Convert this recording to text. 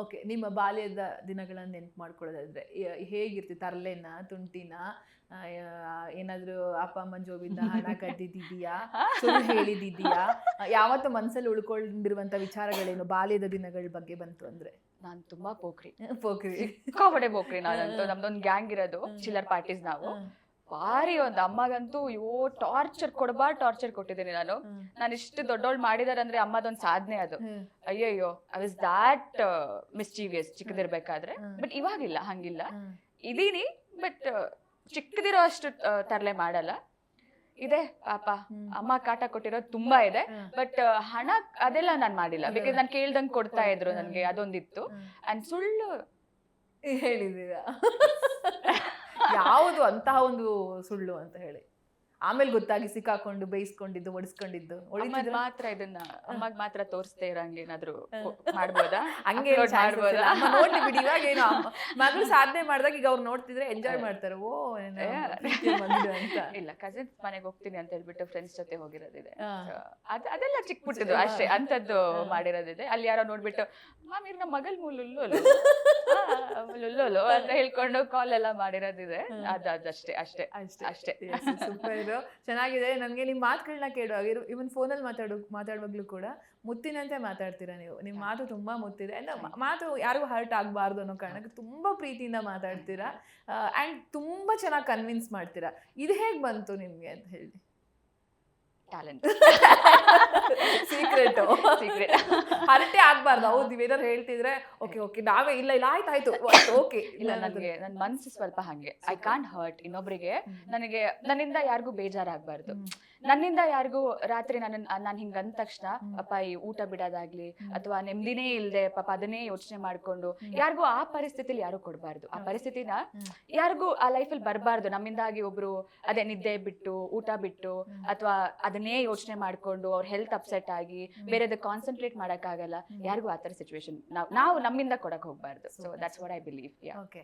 Okay ನಿಮ್ಮ ಬಾಲ್ಯದ ದಿನಗಳನ್ನು ನೆನಪು ಮಾಡ್ಕೊಳ್ಳೋದಾದ್ರೆ ಹೇಗಿರ್ತಿ ತರ್ಲೆನ ತುಂಟಿನ? ಏನಾದ್ರೂ ಅಪ್ಪ ಅಮ್ಮನ ಜೋಬಿಂದ ಹಣ ಕದ್ದಿದ್ದೀಯಾ ಸುಳ್ಳು ಹೇಳಿದ್ದೀಯಾ ಯಾವತ್ತು ಮನಸ್ಸಲ್ಲಿ ಉಳ್ಕೊಂಡಿರುವಂತ ವಿಚಾರಗಳೇನು ಬಾಲ್ಯದ ದಿನಗಳ ಬಗ್ಗೆ ಬಂತು ಅಂದ್ರೆ? ನಾನು ತುಂಬಾ ಪೋಖ್ರಿ. ಪೋಖ್ರಿ. ಸಿಕ್ಕಾಪಡೆ ಪೋಖ್ರಿ ನಾನಂತೂ. ನಮ್ದೊಂದು ಗ್ಯಾಂಗ್ ಇರೋದು. ಚಿಲ್ಲರ್ ಪಾರ್ಟೀಸ್ ನಾವು. ಭಾರಿ ಒಂದ್ ಅಮ್ಮಗಂತೂ ಅಯ್ಯೋ ಟಾರ್ಚರ್ ಕೊಡ್ಬಾ ಟಾರ್ಚರ್ ಕೊಟ್ಟಿದ್ದೀನಿ ನಾನು. ನಾನು ಇಷ್ಟು ದೊಡ್ಡೋಳ್ ಮಾಡಿದಾರೆ ಅಂದ್ರೆ ಅಮ್ಮದೊಂದ್ ಸಾಧನೆ ಅದು. ಅಯ್ಯಯ್ಯೋ ಐ ವಾಸ್ ದಾಟ್ ಮಿಸ್ಚೀವಿಯಸ್ ಚಿಕ್ಕದಿರ್ಬೇಕಾದ್ರೆ. ಬಟ್ ಇವಾಗಿಲ್ಲ ಹಂಗಿಲ್ಲ. ಇದೀನಿ ಬಟ್ ಚಿಕ್ಕದಿರೋ ಅಷ್ಟು ತರಲೆ ತರ್ಲೆ ಮಾಡಲ್ಲ. ಇದೆ ಪಾಪ. ಅಮ್ಮ ಕಾಟ ಕೊಟ್ಟಿರೋದು ತುಂಬಾ ಇದೆ. ಬಟ್ ಹಣ ಅದೆಲ್ಲ ನಾನು ಮಾಡಿಲ್ಲ. ಬಿಕಾಸ್ ನಾನು ಕೇಳ್ದಂಗೆ ಕೊಡ್ತಾ ಇದ್ರು ನನಗೆ ನನ್ಗೆ ಅದೊಂದಿತ್ತು. ಅಂಡ್ ಸುಳ್ಳು ಹೇಳಿದೀರಾ ಯಾವುದು ಅಂತಹ ಒಂದು ಸುಳ್ಳು ಅಂತ ಹೇಳಿ. ಆಮೇಲೆ ಗೊತ್ತಾಗಿ ಸಿಕ್ಕಾಕೊಂಡು ಬೇಯಿಸ್ಕೊಂಡಿದ್ದು ಒಡಿಸ್ಕೊಂಡಿದ್ದು. ಮಾತ್ರ ಇದನ್ನ ಅಮ್ಮಗ್ ಮಾತ್ರ ತೋರಿಸ್ತೇ ಇರಂಗೆ ಏನಾದ್ರು. ಮಾಡ್ಬೋದಾ? ಹಂಗೆ ಮಾಡ್ಬೋದಾ? ನೋಡ್ಲಿ ಬಿಡಿ ಇವಾಗ ಏನು ಮಗಳು ಸಾಧನೆ ಮಾಡಿದಾಗ ಈಗ ಅವ್ರು ನೋಡ್ತಿದ್ರೆ ಎಂಜಾಯ್ ಮಾಡ್ತಾರೆ. ಓ ಇಲ್ಲ ಕಸಿನ್ಸ್ ಮನೆಗೆ ಹೋಗ್ತೀನಿ ಅಂತ ಹೇಳ್ಬಿಟ್ಟು ಫ್ರೆಂಡ್ಸ್ ಜೊತೆ ಹೋಗಿರೋದಿದೆ. ಅದೆಲ್ಲ ಚಿಕ್ಕ ಪುಟ್ಟದು ಅಷ್ಟೇ. ಅಂತದ್ದು ಮಾಡಿರೋದಿದೆ. ಅಲ್ಲಿ ಯಾರೋ ನೋಡ್ಬಿಟ್ಟು ಮಾಮೀರ್ ನಮ್ಮ ಮಗಲ್ ಮುಲ್ಲುಲ್ಲೋಲು ಲುಲ್ಲೋಲು ಅಂತ ಹೇಳ್ಕೊಂಡು ಕಾಲ್ ಎಲ್ಲ ಮಾಡಿರೋದಿದೆ. ಅದ್ ಅದಷ್ಟೇ ಅಷ್ಟೇ ಅಷ್ಟೇ ಅಷ್ಟೇ. ಸೂಪರ್ ಚೆನ್ನಾಗಿದೆ. ನನಗೆ ನಿಮ್ಮ ಮಾತುಗಳನ್ನ ಕೇಳುವಾಗ ಇವನ್ ಫೋನಲ್ಲಿ ಮಾತಾಡೋ ಮಾತಾಡುವಾಗಲೂ ಕೂಡ ಮುತ್ತಿನಂತೆ ಮಾತಾಡ್ತೀರಾ ನೀವು? ನಿಮ್ಮ ಮಾತು ತುಂಬಾ ಮುತ್ತಿದೆ. ಅಂದ್ರೆ ಮಾತು ಯಾರಿಗೂ ಹರ್ಟ್ ಆಗಬಾರ್ದು ಅನ್ನೋ ಕಾರಣಕ್ಕೆ ತುಂಬಾ ಪ್ರೀತಿಯಿಂದ ಮಾತಾಡ್ತೀರಾ? ಆ್ಯಂಡ್ ತುಂಬಾ ಚೆನ್ನಾಗಿ ಕನ್ವಿನ್ಸ್ ಮಾಡ್ತೀರಾ? ಇದು ಹೇಗೆ ಬಂತು ನಿಮಗೆ ಅಂತ ಹೇಳಿ? ಟ್ಯಾಲೆಂಟ್ ಸೀಕ್ರೆಟ್ ಸೀಕ್ರೆಟ್ ಹರಟೆ ಆಗ್ಬಾರ್ದು. ಹೌದು ನೀವೇನಾದ್ರು ಹೇಳ್ತಿದ್ರೆ ಓಕೆ ಓಕೆ ನಾವೇ ಇಲ್ಲ ಇಲ್ಲ ಆಯ್ತು ಆಯ್ತು ಓಕೆ. ಇಲ್ಲ ನನಗೆ ನನ್ನ ಮನ್ಸು ಸ್ವಲ್ಪ ಹಂಗೆ. ಐ ಕಾಂಟ್ ಹರ್ಟ್ ಇನ್ನೊಬ್ರಿಗೆ. ನನಗೆ ನನ್ನಿಂದ ಯಾರಿಗೂ ಬೇಜಾರಾಗ್ಬಾರ್ದು. ನನ್ನಿಂದ ಯಾರಿಗೂ ರಾತ್ರಿ ನನ್ನ ನಾನು ಹಿಂಗ ಅಂದ ತಕ್ಷಣ ಅಪ್ಪ ಪಾಪ ಈ ಊಟ ಬಿಡೋದಾಗ್ಲಿ. ಅಥವಾ ನೆಮ್ಮದಿನೇ ಇಲ್ಲದೆ ಪಾಪ ಅದನ್ನೇ ಯೋಚನೆ ಮಾಡ್ಕೊಂಡು. ಯಾರಿಗೂ ಆ ಪರಿಸ್ಥಿತಿಲಿ ಯಾರು ಕೊಡಬಾರ್ದು ಆ. ಪರಿಸ್ಥಿತಿನ. ಯಾರಿಗೂ ಆ ಲೈಫಲ್ಲಿ ಬರಬಾರ್ದು ನಮ್ಮಿಂದಾಗಿ ಒಬ್ರು ಅದೇ ನಿದ್ದೆ ಬಿಟ್ಟು ಊಟ ಬಿಟ್ಟು. ಅಥವಾ ಅದನ್ನೇ ಯೋಚನೆ ಮಾಡ್ಕೊಂಡು ಅವ್ರ ಹೆಲ್ತ್ ಅಪ್ಸೆಟ್ ಆಗಿ ಬೇರೆದ ಕಾನ್ಸಂಟ್ರೇಟ್ ಮಾಡಕ್ಕಾಗಲ್ಲ. ಯಾರಿಗೂ ಆ ಥರ ಸಿಚುವೇಶನ್ ನಾವು ನಾವು ನಮ್ಮಿಂದ ಕೊಡಕ್ ಹೋಗ್ಬಾರ್ದು so. That's what I believe ya okay